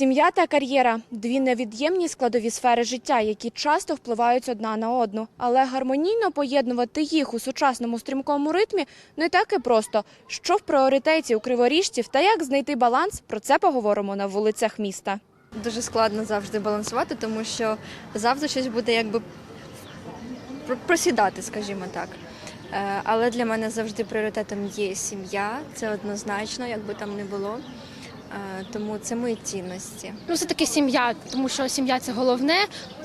Сім'я та кар'єра дві невід'ємні складові сфери життя, які часто впливають одна на одну. Але гармонійно поєднувати їх у сучасному стрімкому ритмі не так і просто. Що в пріоритеті у криворіжців та як знайти баланс? Про це поговоримо на вулицях міста. Дуже складно завжди балансувати, тому що завжди щось буде якби пр- просідати, скажімо так. Е, Але для мене завжди пріоритетом є сім'я, це однозначно, як би там не було. Е, Тому це мої цінності. Ну, все таки сім'я, тому що сім'я це головне.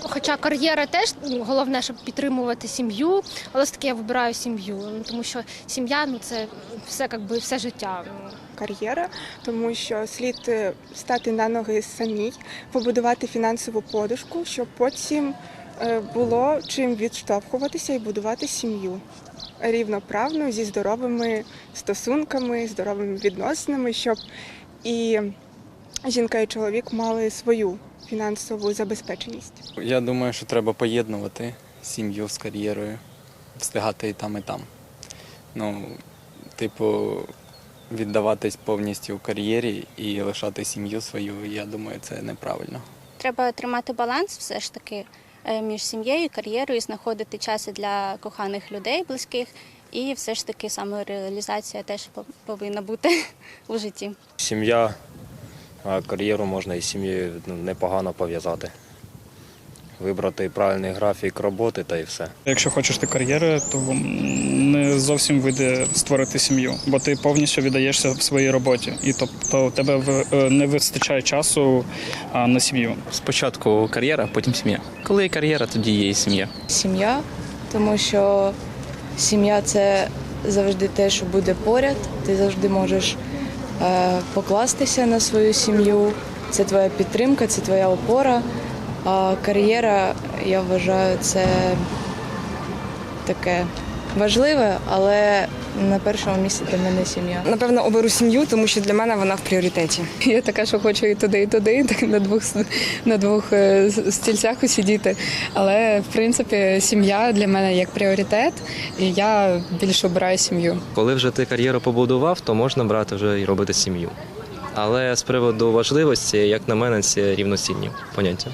Хоча кар'єра теж ну, головне, щоб підтримувати сім'ю. Але все таки я вибираю сім'ю, ну, тому що сім'я ну це все якби все життя. Ну, кар'єра, тому що слід е, стати на ноги самій, побудувати фінансову подушку, щоб потім е, було чим відштовхуватися і будувати сім'ю рівноправну зі здоровими стосунками, здоровими відносинами, щоб і жінка і чоловік мали свою фінансову забезпеченість. Я думаю, що треба поєднувати сім'ю з кар'єрою, встигати і там, і там. Ну, типу, віддаватись повністю кар'єрі і лишати сім'ю свою, я думаю, це неправильно. Треба тримати баланс все ж таки між сім'єю кар'єрою, знаходити час для коханих людей, близьких, і все ж таки самореалізація теж пов- повинна бути у житті. Сім'я, кар'єру можна із сім'єю ну, непогано пов'язати. Вибрати правильний графік роботи та й все. Якщо хочеш ти кар'єри, то не зовсім вийде створити сім'ю, бо ти повністю віддаєшся в своїй роботі, і тобто у тебе в- е, не вистачає часу на сім'ю. Спочатку кар'єра, потім сім'я. Коли є кар'єра, тоді є і сім'я. сім'я, тому що сім'я це завжди те, що буде поряд. Ти завжди можеш е, покластися на свою сім'ю. Це твоя підтримка, це твоя опора. А кар'єра, я вважаю, це таке важливе, але на першому місці для мене сім'я. Напевно, оберу сім'ю, тому що для мене вона в пріоритеті. Я така, що хочу і туди, і туди, так на двох на двох е, стільцях усидіти. Але в принципі сім'я для мене як пріоритет, і я більше обираю сім'ю. Коли вже ти кар'єру побудував, то можна брати вже і робити сім'ю. Але з приводу важливості, як на мене, це рівноцінні поняття.